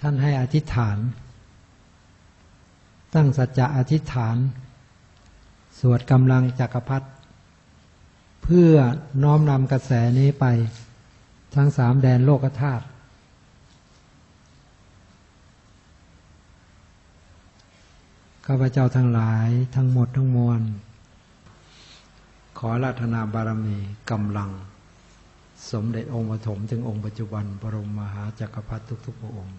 ท่านให้อธิษฐาน ตั้งสัจจะอธิษฐาน สวดกำลังจักรพรรดิเพื่อน้อมนำกระแสนี้ไป ทั้งสามแดนโลกธาตุข้าพเจ้าทั้งหลายทั้งหมดทั้งมวล ขอราธนาบารมีกำลัง สมเด็จองค์ปฐมถึงองค์ปัจจุบันบรมมหาจักรพรรดิทุกๆพระองค์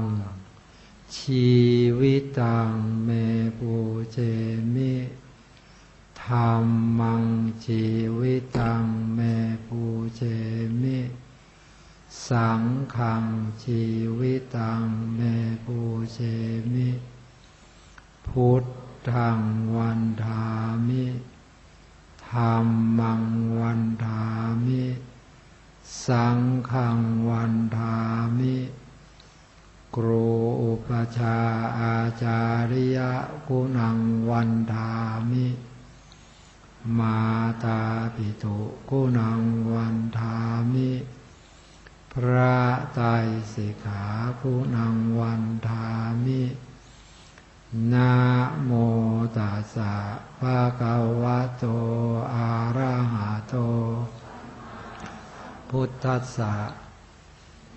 ง ชีวิตังเมปูเจมิธรรมังชีวิตังเมปูเจมิ สังขังชีวิตังเมปูเจมิ พุทธังวันทามิธรรมังวันทามิ สังขังวันทามิ ครูอุปชาอาจาริยะคุณังวันทามิ มาตาปิตุคุณังวันทามิ พระไตรสิกขาคุณังวันทามินะโมตัสสะภะคะวะโต อะระหะโต พุทธัสสะ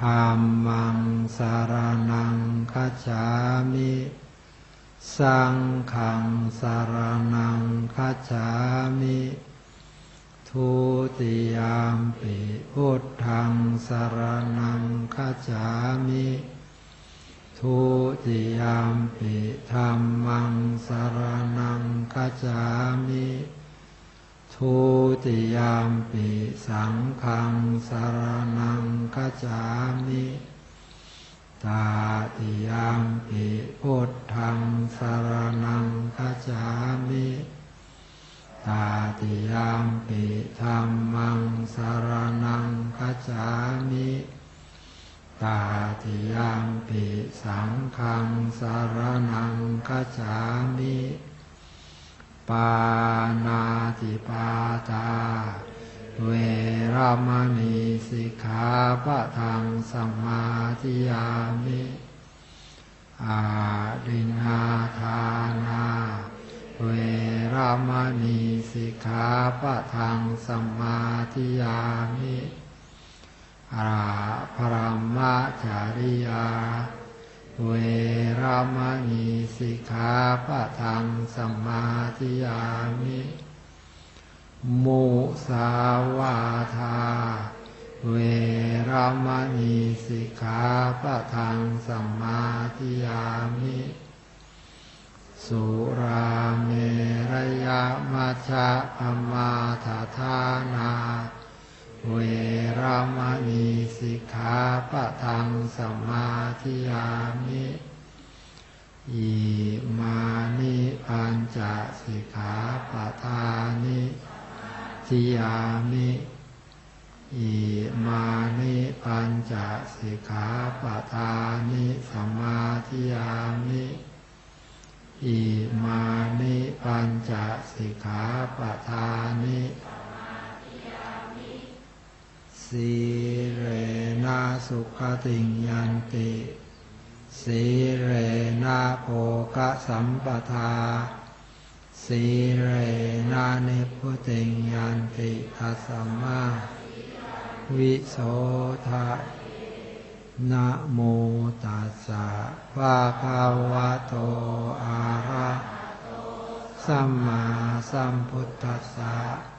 ธรรมังสารนังคัจฉามิ สังขังสารนังคัจฉามิ ทุติยามปิพุทธังสารนังคัจฉามิ ทุติยามปิธรรมังสารนังคัจฉามิ ทุติยามปิสังฆังสารนังคัจามิตาติยามปิพุทธังสารนังคัจามิตาติยามปิธรรมังสารนังคัจามิตาติยามปิสังฆังสารนังคัจามิ ปานาติปาตา เวรามณีสิกขาปะทังสมมาธิยามิอาดินาทานา เวรามณีสิกขาปะทังสมมาธิยามิอาพรหมจาริยา เวรามณีสิกขาปะทังสมมาธิยามิมุสาวาทา เวรามณีสิกขาปะทังสมมาธิยามิ สุราเมรยะมัชฌะปมาทาทานา เวรามณีสิกขาปะทังสมาธิยามิอิมานิปัญจสิกขาปะทานิทิยามิอิมานิปัญจสิกขาปะทานิสมาธิยามิอิมานิปัญจสิกขาปะทานิ สีเรนะสุขติยันติสีเรนะโภกสัมปทาสีเรนะนิพุติยันติทัสสมาวิโสทะนะโมตัสสะภะคะวะโตอะระสัมมาสัมพุทธัสสะ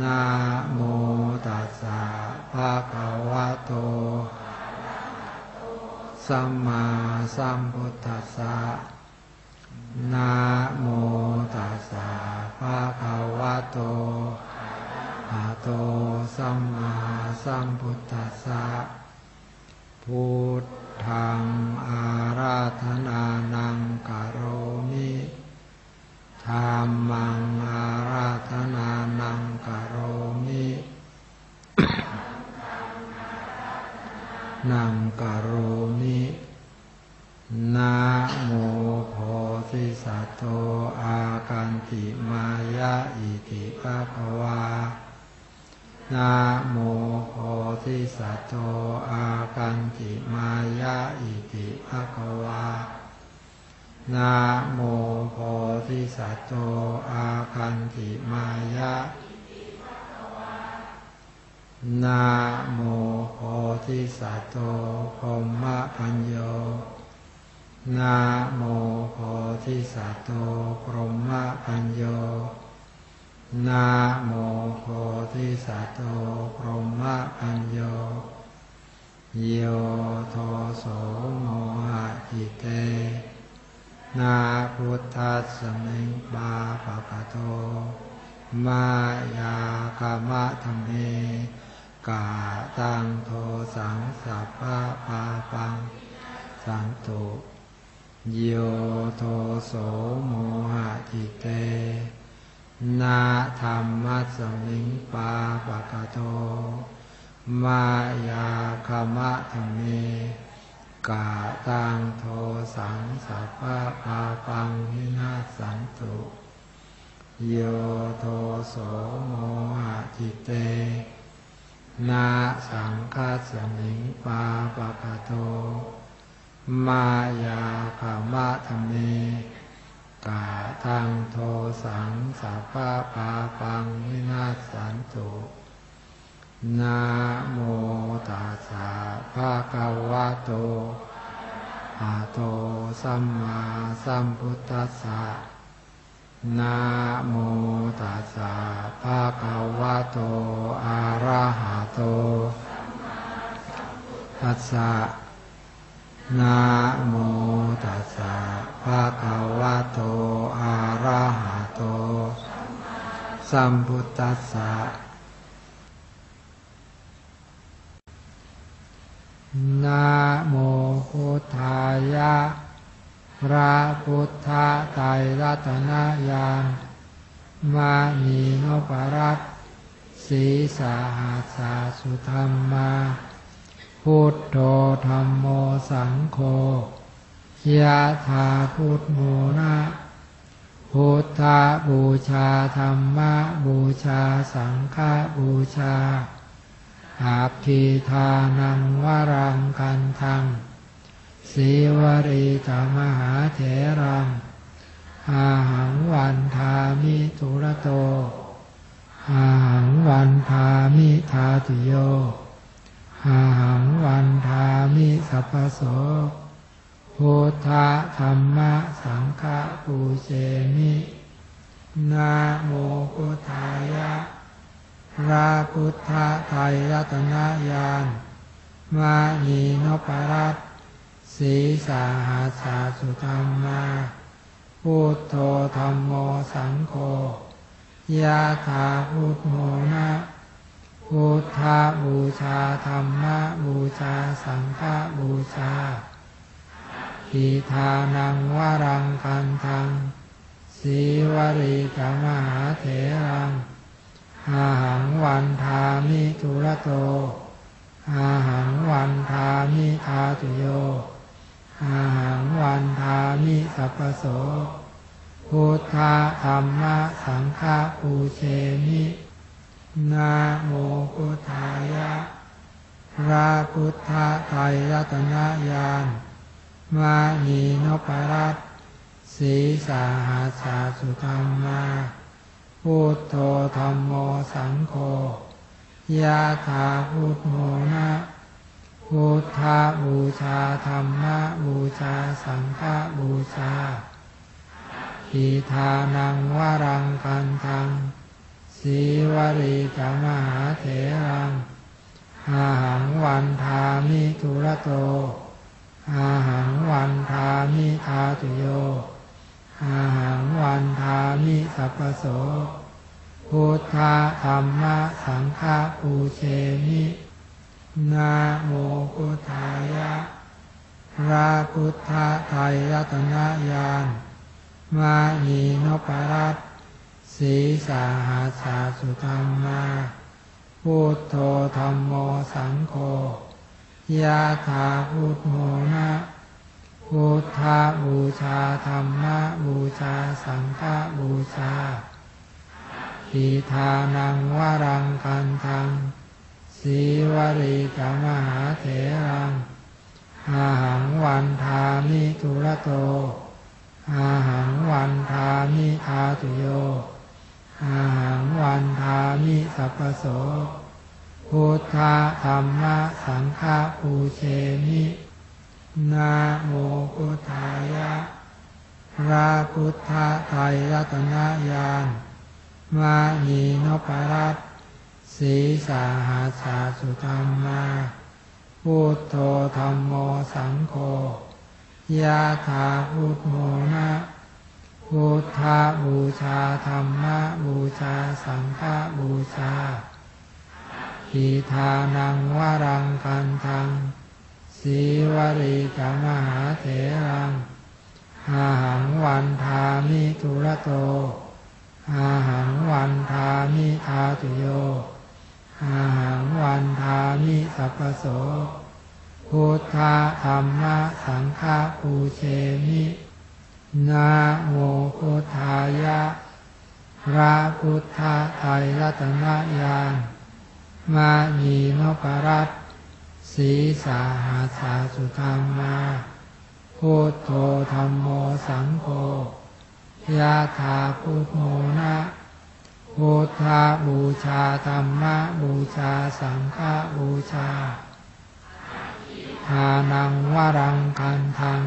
นะโมตัสสะภะคะวะโต สัมมาสัมพุทธัสสะนะโมตัสสะภะคะวะโตอะโต สัมมาสัมพุทธัสสะ พุทธังอาราธนานังกโรมิธรรมังอาราธนานังกโรมิ นังกโรมินะโมโพธิสัตโตอากันติมายะอิติภะคะวานะโมโพธิสัตโตอากันติมายะอิติภะคะวานะโมโพธิสัตโตอากันติมายะ นะโมโพธิสัตว์โตพรหมปัญโยนะโมโพธิสัตว์โตพรหมะปัญโยนะโมโพธิสัตว์โตพรหมะปัญโย โยโทโสโมหะจิเต นาพุทธัสสมิงบาปะกะโต มายากามะธรรมเม กาตังโทสังสัพพะปาปัง สันตุโยโทโสโมหะจิเต นาธรรมัสมิงปาปะกะโตมายาคามะธรรมเกาตังโทสังสัพพะปาปังวินาศสันตุโยโทโสโมหะจิเต นาสังคัสมิงปาปะกะโตมายาขามะธรรมเมกาตังโทสังสัพพะปาปังวินาสันตุนะโมตัสสะภะคะวะโตอะโตสัมมาสัมพุทธัสสะนะโมตัสสะภะคะวะโตอะระหะ โตตัสสะนะโมตัสสะภะคะวะโตอะระหะโต สัมพุทธัสสะนะโมพุทธายะ พระพุทธไตรรัตนญาณมานีนปรัต สีสาหัสาสุธรรมาพุทโธธรรมโมสังโฆยะถาพุทโมนะพุทธบูชาธรรมะบูชาสังฆบูชาอาภิทานังวรังกันทังสีวรีตมหาเถรังอาหังวันทามิทุระโต อาหังวันทามิทาตุโยอาหังวันทามิสัพพโสพุทธธรรมะสังฆปูเชมินาโมพุทธายะพระพุทธไตรรัตนญาณมานีนปรัตน์สีสาหัสสาสุธรรมาพุทโธธรรมโมสังโฆ ยะถาพุทโมนะพุทธบูชาธรรมบูชาสังฆบูชาทีทานังวรังคันทังสีวรีกมหาเถรังอาหังวันทามิทุระโตอาหังวันทามิทาตุโยอาหังวันทามิสัพพโส พุทธธรรมสังฆปูเชมินะโมพุทธายะพระพุทธไตรรัตนญาณมานีนพรัตสีสาหาสาสุธรรมาพุทโธธรรมโมสังโฆยะถาพุทโมนะพุทธบูชาธรรมะบูชาสังฆบูชา อิทานังวรังคันทังสีวรีจามหาเถรังอาหังวันทามิทุระโต อาหังวันทามิทาตุโย อาหังวันทามิสัพโส พุทธธรรมะสังฆปูเชมินะโมพุทธายะพระพุทธไตรรัตนญาณ มานีนพรัตสีสาหาสาสุธรรมาพุทโธธรรมโมสังโฆยะถาพุทโมนะพุทธบูชาธรรมะบูชาสังฆบูชาอิทานังวรังคันทังสีวรีจามหาเถรังอาหังวันทามิทุระโต อาหังวันทามิทาตุโย อาหังวันทามิสัพโส พุทธะธรรมะสังฆปูเชมินะโมพุทธายะพระพุทธไตรรัตนญาณมานีนพรัตสีสาหาสาสุธรรมาพุทโธธรรมโมสังโฆ ยะถาพุทโมนะพุทธบูชาธรรมบูชาสังฆบูชาอิทานังวรังคันทังสีวรีจามหาเถรังอาหังวันทามิทุระโตอาหังวันทามิทาตุโยอาหังวันทามิสัพพโส พุทธธรรมสังฆปูเชมินะโมพุทธายะพระพุทธไตรรัตนญาณมานีนพรัตสีสาหาสาสุธรรมาพุทโธธรรมโมสังโฆยะถาพุทโมนะพุทธบูชาธรรมะบูชาสังฆบูชา ทานังวรังคันทัง